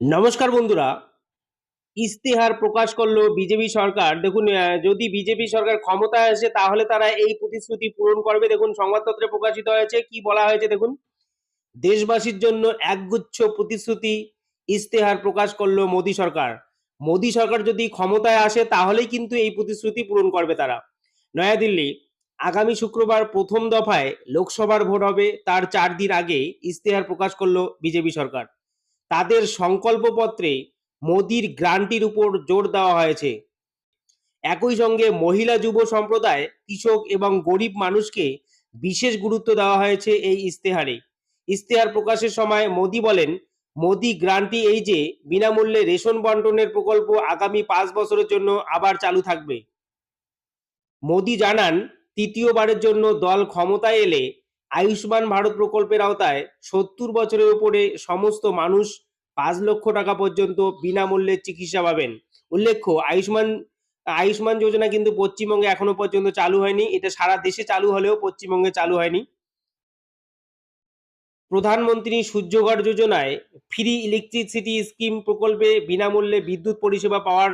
নমস্কার বন্ধুরা। ইস্তেহার প্রকাশ করল বিজেপি সরকার। দেখুন যদি বিজেপি সরকার ক্ষমতায় আসে, তাহলে তারা এই প্রতিশ্রুতি পূরণ করবে। দেখুন, সংবাদপত্রে প্রকাশিত হয়েছে, কি বলা হয়েছে দেখুন? দেশবাসীর জন্য একগুচ্ছ প্রতিশ্রুতি ইস্তেহার প্রকাশ করল মোদী সরকার। মোদী সরকার যদি ক্ষমতায় আসে, তাহলেই কিন্তু এই প্রতিশ্রুতি পূরণ করবে তারা। নয়াদিল্লি, আগামী শুক্রবার প্রথম দফায় লোকসভার ভোট হবে। তার চার দিন আগে ইস্তেহার প্রকাশ করল বিজেপি সরকার। তাদের সংকল্পপত্রে মোদির গ্রান্টির উপর জোর দেওয়া হয়েছে। একই সঙ্গে মহিলা যুব সম্প্রদায়, কৃষক এবং গরিব মানুষকে বিশেষ গুরুত্ব দেওয়া হয়েছে এই ইস্তেহারে। ইস্তেহার প্রকাশের সময় মোদি বলেন, মোদি গ্রান্টি এই যে, বিনামূল্যে রেশন বন্টনের প্রকল্প আগামী পাঁচ বছরের জন্য আবার চালু থাকবে। মোদি জানান, তৃতীয়বারের জন্য দল ক্ষমতায় এলে আয়ুষ্মান ভারত প্রকল্পের আওতায় সত্তর বছরের উপরে সমস্ত মানুষ পাঁচ লক্ষ টাকা পর্যন্ত বিনামূল্যে চিকিৎসা পাবেন। উল্লেখ্য, আয়ুষ্মান আয়ুষ্মান যোজনা কিন্তু পশ্চিমবঙ্গে এখনও পর্যন্ত চালু হয়নি। এটা সারা দেশে চালু হলেও পশ্চিমবঙ্গে চালু হয়নি। প্রধানমন্ত্রী সূর্যঘর যোজনায় ফ্রি ইলেকট্রিসিটি স্কিম প্রকল্পে বিনামূল্যে বিদ্যুৎ পরিষেবা পাওয়ার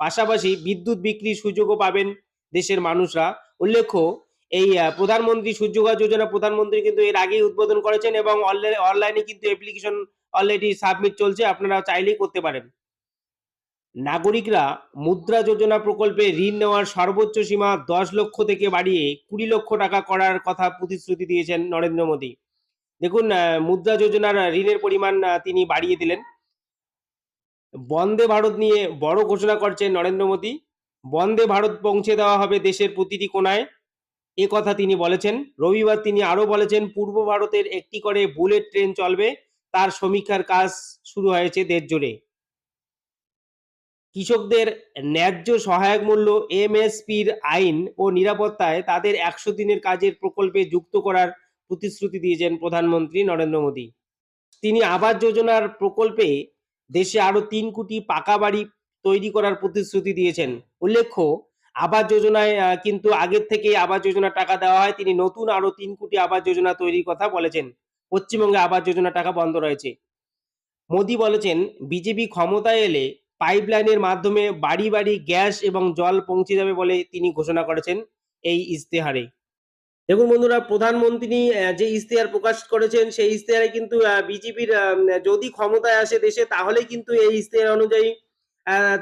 পাশাপাশি বিদ্যুৎ বিক্রির সুযোগও পাবেন দেশের মানুষরা। উল্লেখ্য এই প্রধানমন্ত্রী সূর্যঘর যোজনা প্রধানমন্ত্রী কিন্তু এর আগেই উদ্বোধন করেছেন এবং অনলাইনে কিন্তু অ্যাপ্লিকেশন অলরেডি সাবমিট চলছে, আপনারা চাইলেই করতে পারেন। নাগরিকরা মুদ্রা যোজনা প্রকল্পে ঋণ নেওয়ার সর্বোচ্চ সীমা দশ লক্ষ থেকে বাড়িয়ে কুড়ি লক্ষ টাকা করার কথা প্রতিশ্রুতি দিয়েছেন নরেন্দ্র মোদী। দেখুন মুদ্রা যোজনার ঋণের পরিমাণ তিনি বাড়িয়ে দিলেন। বন্দে ভারত নিয়ে বড় ঘোষণা করছেন নরেন্দ্র মোদী। বন্দে ভারত পৌঁছে দেওয়া হবে দেশের প্রতিটি কোনায়। এ কথা তিনি বলেছেন। রবিবার তিনি আরও বলেছেন, পূর্ব ভারতের একটি করে বুলেট ট্রেন চলবে, তার সমীক্ষার কাজ শুরু হয়েছে দেশ জুড়ে কৃষকদের ন্যায্য সহায়ক মূল্য, এমএসপির আইন ও নিরাপত্তায় তাদের একশো দিনের কাজের প্রকল্পে যুক্ত করার প্রতিশ্রুতি দিয়েছেন প্রধানমন্ত্রী নরেন্দ্র মোদী। তিনি আবাস যোজনার প্রকল্পে দেশে আরও তিন কোটি পাকা বাড়ি তৈরি করার প্রতিশ্রুতি দিয়েছেন। উল্লেখ্য আবাস যোজনায় কিন্তু আগের থেকে আবাস যোজনার টাকা দেওয়া হয়। তিনি নতুন আরও তিন কোটি আবাস যোজনা তৈরির কথা বলেছেন। পশ্চিমবঙ্গে আবাস যোজনা টাকা বন্ধ রয়েছে। মোদি বলেছেন, বিজেপি ক্ষমতায় এলে পাইপলাইনের মাধ্যমে বাড়ি বাড়ি গ্যাস এবং জল পৌঁছে যাবে বলে তিনি ঘোষণা করেছেন এই ইস্তেহারে দেখুন বন্ধুরা, প্রধানমন্ত্রী যে ইস্তেহার প্রকাশ করেছেন, সেই ইস্তেহারে কিন্তু বিজেপির যদি ক্ষমতায় আসে দেশে তাহলে কিন্তু এই ইস্তেহার অনুযায়ী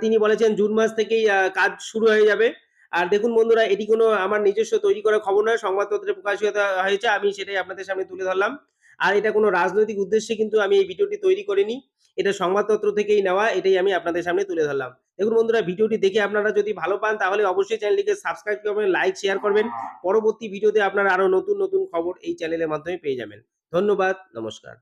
তিনি বলেছেন জুন মাস থেকেই কাজ শুরু হয়ে যাবে। আর দেখুন বন্ধুরা, এটি কোনো আমার নিজস্ব তৈরি করা খবর নয়, সংবাদপত্রে প্রকাশিত হয়েছে, আমি সেটাই আপনাদের সামনে তুলে ধরলাম। আর এটা কোনো রাজনৈতিক উদ্দেশ্যে কিন্তু আমি এই ভিডিওটি তৈরি করিনি, এটা সংবাদপত্র থেকেই নেওয়া, এটাই আমি আপনাদের সামনে তুলে ধরলাম। দেখুন বন্ধুরা, ভিডিওটি দেখে আপনারা যদি ভালো পান, তাহলে অবশ্যই চ্যানেলটিকে সাবস্ক্রাইব করবেন, লাইক, শেয়ার করবেন। পরবর্তী ভিডিওতে আপনারা আরও নতুন নতুন খবর এই চ্যানেলের মাধ্যমে পেয়ে যাবেন। ধন্যবাদ, নমস্কার।